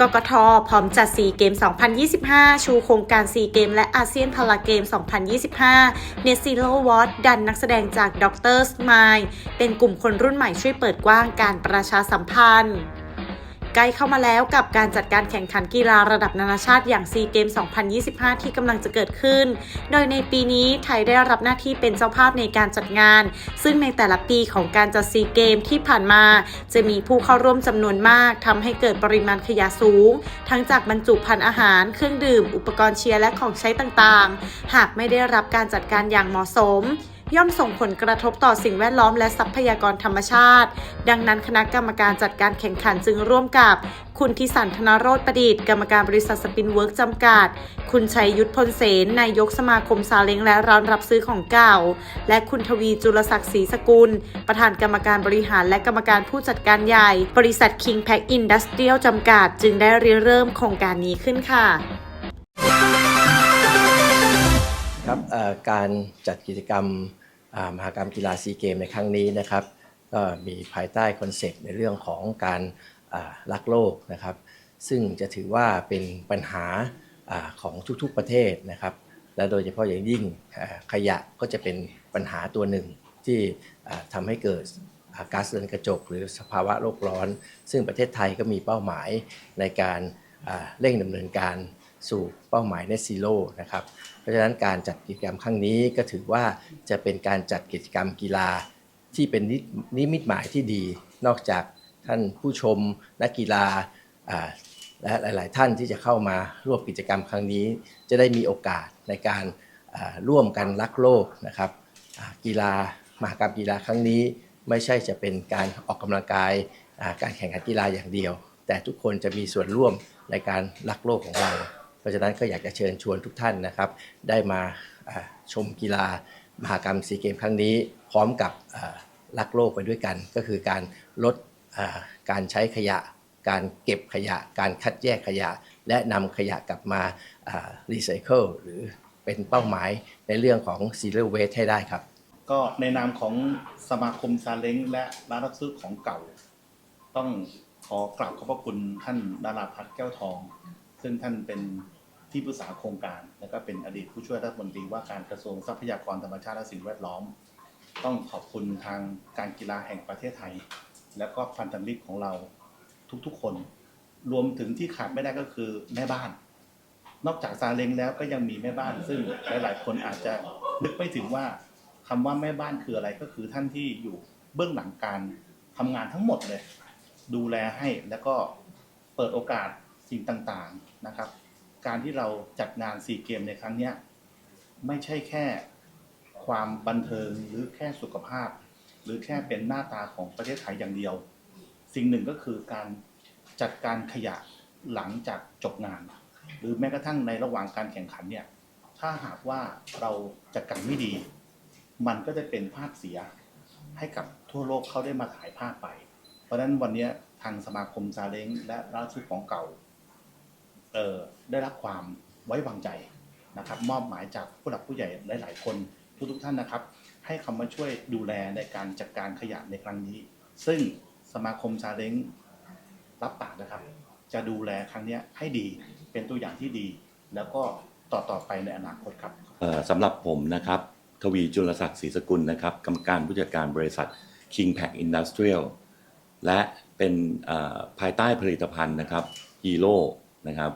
กกทพร้อมจัดซีเกม 2025 ชูโครงการซีเกม และอาเซียนพาราเกม 2025 เนซิโลวอตดันนักแสดงจากด็อกเตอร์สมล์เป็นกลุ่มคนรุ่นใหม่ช่วยเปิดกว้างการประชาสัมพันธ์ ใกล้เข้ามาแล้วกับการจัดการแข่งขันกีฬาระดับนานาชาติอย่างซีเกม 2025 ที่กำลังจะเกิดขึ้น โดยในปีนี้ไทยได้รับหน้าที่เป็นเจ้าภาพในการจัดงาน ซึ่งในแต่ละปีของการจัดซีเกมที่ผ่านมา จะมีผู้เข้าร่วมจำนวนมากทำให้เกิดปริมาณขยะสูง ทั้งจากบรรจุภัณฑ์อาหาร เครื่องดื่ม อุปกรณ์เชียร์และของใช้ต่างๆ หากไม่ได้รับการจัดการอย่างเหมาะสม ย่อมส่งผลกระทบต่อสิ่งแวดล้อมและทรัพยากรธรรมชาติ ดังนั้นคณะกรรมการจัดการแข่งขันจึงร่วมกับ คุณทิสันธนโรธประดิษฐ์กรรมการบริษัทสปินเวิร์กจำกัด คุณชัยยุทธพลเสนนายกสมาคมซาเล้งและร้านรับซื้อของเก่า และคุณทวีจุลศักดิ์ศรีสกุล ประธานกรรมการบริหารและกรรมการผู้จัดการใหญ่ บริษัท King Pack Industrial จำกัด จึงได้ริเริ่มโครงการนี้ขึ้นค่ะครับเอ่อการจัดกิจกรรม มหากรรมกีฬาซีเกมในครั้งนี้นะครับก็มีภายใต้คอนเซปต์ในเรื่องของการรักโลกนะครับซึ่งจะถือว่าเป็นปัญหาอของทุกๆประเทศนะครับและโดยเฉพาะอย่างยิ่งขยะก็จะเป็นปัญหาตัวหนึ่งที่ทำให้เกิดาก๊าซเรือนกระจก หรือสภาวะโลกร้อน ซึ่งประเทศไทยก็มีเป้าหมายในการเร่งดำเนินการ สู่เป้าหมาย Net Zero นะครับ เพราะฉะนั้นการจัดกิจกรรมครั้งนี้ก็ถือว่าจะเป็นการจัดกิจกรรมกีฬาที่เป็นนิมิตหมายที่ดี นอกจากท่านผู้ชมนักกีฬาและหลาย ๆ ท่านที่จะเข้ามาร่วมกิจกรรมครั้งนี้ จะได้มีโอกาสในการร่วมกันรักโลกนะครับกีฬามหกรรมกีฬาครั้งนี้ ไม่ใช่จะเป็นการออกกำลังกายการแข่งขันกีฬาอย่างเดียว แต่ทุกคนจะมีส่วนร่วมในการรักโลกของเรา เพราะฉะนั้นก็อยากจะเชิญชวนทุกท่านนะครับ ได้มาชมกีฬามหากรรมซีเกมครั้งนี้ พร้อมกับรักโลกไปด้วยกัน ก็คือการลดการใช้ขยะ การเก็บขยะ การคัดแยกขยะ และนำขยะกลับมารีไซเคิลหรือเป็นเป้าหมายในเรื่องของ zero waste ให้ได้ครับ ก็ในนามของสมาคมซาเล้งและร้านรับซื้อของเก่า ต้องขอกราบขอบพระคุณท่านดาราพัฒน์แก้วทอง ซึ่งท่านเป็น ที่ปรึกษาโครงการ และก็เป็นอดีตผู้ช่วยรัฐมนตรีว่าการกระทรวงทรัพยากรธรรมชาติและสิ่งแวดล้อม ต้องขอบคุณทางการกีฬาแห่งประเทศไทย และก็พันธมิตรของเราทุกๆคน รวมถึงที่ขาดไม่ได้ก็คือแม่บ้าน นอกจากซาเล้งแล้วก็ยังมีแม่บ้าน ซึ่งหลายๆ คนอาจจะนึกไม่ถึงว่าคำว่าแม่บ้านคืออะไรก็คือท่านที่อยู่เบื้องหลังการทำงานทั้งหมดเลย ดูแลให้แล้วก็เปิดโอกาสสิ่งต่างๆนะครับ การที่เราจัดงานซีเกมในครั้งเนี้ยไม่ใช่แค่ความบันเทิงหรือแค่สุขภาพ หรือแค่เป็นหน้าตาของประเทศไทยอย่างเดียว สิ่งหนึ่งก็คือการจัดการขยะหลังจากจบงาน หรือแม้กระทั่งในระหว่างการแข่งขันเนี่ยถ้าหากว่าเราจัดการไม่ดี มันก็จะเป็นภาพเสียให้กับทั่วโลกเขาได้มาถ่ายภาพไป เพราะฉะนั้นวันนี้ทางสมาคมซาเล้งและร้านซื้อของเก่า ได้รับความไว้วางใจนะครับ มอบหมายจากผู้หลักผู้ใหญ่หลาย ๆ คนทุกๆท่านนะครับ ให้คำมาช่วยดูแลในการจัดการขยะในครั้งนี้ ซึ่งสมาคมซาเล้งรับปากนะครับ จะดูแลครั้งนี้ให้ดีเป็นตัวอย่างที่ดี แล้วก็ต่อๆไปในอนาคตครับสำหรับผมนะครับ ทวีจุลศักดิ์ศรีสกุลนะครับกรรมการผู้จัดการบริษัท King Pack Industrial และเป็นภายใต้ผลิตภัณฑ์นะครับ Hero นะครับ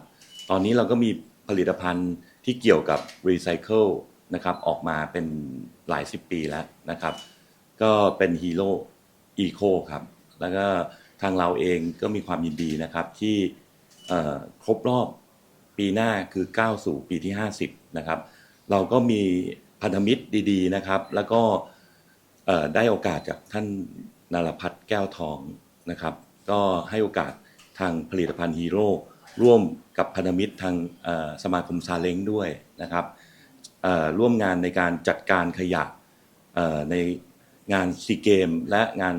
ตอนนี้เราก็มีผลิตภัณฑ์ที่เกี่ยวกับ Recycle นะครับออกมาเป็นหลายสิบปีแล้วนะครับ ก็เป็น Hero Eco ครับ แล้วก็ทางเราเองก็มีความยินดีนะครับที่ครบรอบปีหน้าคือก้าวสู่ปีที่ 50 นะครับ เราก็มีพันธมิตรดีๆนะครับ แล้วก็ได้โอกาสจากท่านนารพัฒน์แก้วทองนะครับ ก็ให้โอกาสทางผลิตภัณฑ์ฮีโร่ ร่วมกับพันธมิตรทางสมาคมซาเล้งด้วยนะครับร่วมงานในการจัดการขยะในงานซีเกมและงาน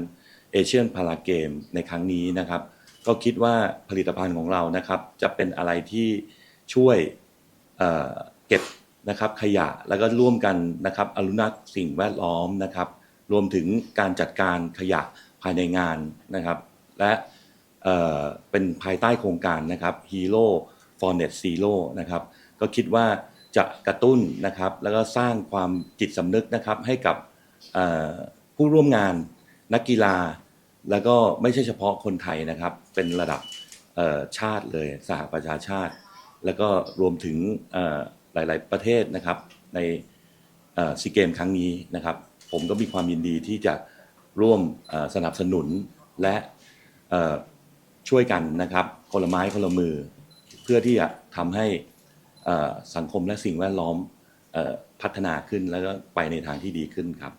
เอเชียนพาราเกมในครั้งนี้นะครับ ก็คิดว่าผลิตภัณฑ์ของเรานะครับจะเป็นอะไรที่ช่วยเเก็บนะครับขยะแล้วก็ร่วมกันนะครับอนุรักษ์สิ่งแวดล้อมนะครับ รวมถึงการจัดการขยะภายในงานนะครับ และ เป็นภายใต้โครงการนะครับ Hero for Net Zero นะครับก็คิดว่าจะกระตุ้นนะครับแล้วก็สร้างความจิตสำนึกนะครับให้กับผู้ร่วมงานนักกีฬา แล้วก็ไม่ใช่เฉพาะคนไทยนะครับ เป็นระดับชาติเลยสหประชาชาติ แล้วก็รวมถึงหลาย ๆ ประเทศนะครับในซีเกมครั้งนี้นะครับ ผมก็มีความยินดีที่จะร่วมสนับสนุนและ ช่วยกันนะครับคนละไม้คนละมือ เพื่อที่จะทำให้เอ่อสังคมและสิ่งแวดล้อมเอ่อพัฒนาขึ้นแล้วก็ไปในทางที่ดีขึ้นครับ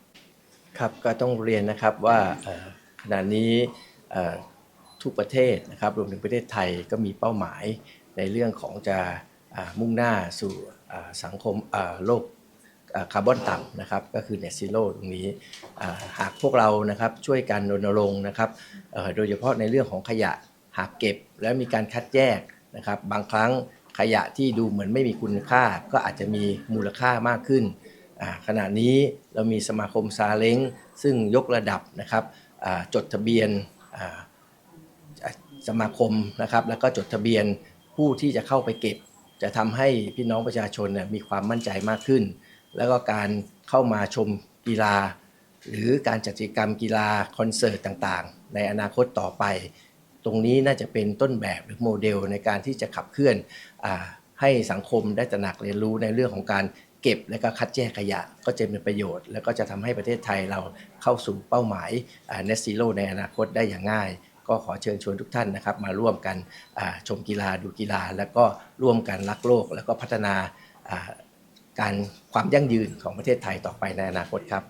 ครับก็ต้องเรียนนะครับว่าเอ่อขณะนี้เอ่อทุกประเทศนะครับรวมถึงประเทศไทยก็มีเป้าหมายในเรื่องของจะอ่ามุ่งหน้าสู่อ่าสังคมอ่าโลกอ่าคาร์บอนต่ำนะครับก็คือ net zero ตรงนี้อ่าหากพวกเรานะครับช่วยกันรณรงค์นะครับเอ่อโดยเฉพาะในเรื่องของขยะ หากเก็บแล้วมีการคัดแยกนะครับ บางครั้งขยะที่ดูเหมือนไม่มีคุณค่า ก็อาจจะมีมูลค่ามากขึ้น ขณะนี้เรามีสมาคมซาเล้งซึ่งยกระดับนะครับจดทะเบียนสมาคมนะครับ แล้วก็จดทะเบียนผู้ที่จะเข้าไปเก็บ จะทำให้พี่น้องประชาชนมีความมั่นใจมากขึ้น แล้วก็การเข้ามาชมกีฬา หรือการจัดกิจกรรมกีฬาคอนเสิร์ตต่างๆ ในอนาคตต่อไป ตรงนี้น่าจะเป็นต้นแบบหรือโมเดลในการที่จะขับเคลื่อนอให้สังคมได้ตระหนักเรียนรู้ในเรื่องของการเก็บและก็คัดแยกขยะก็จะเป็นประโยชน์ แล้วก็จะทำให้ประเทศไทยเราเข้าสู่เป้าหมายอ่า net zero ในอนาคตได้อย่างง่าย ก็ขอเชิญชวนทุกท่านนะครับ มาร่วมกันชมกีฬาดูกีฬา แล้วก็ร่วมกันรักโลก แล้วก็พัฒนาการความยั่งยืนของประเทศไทยต่อไปในอนาคตครับ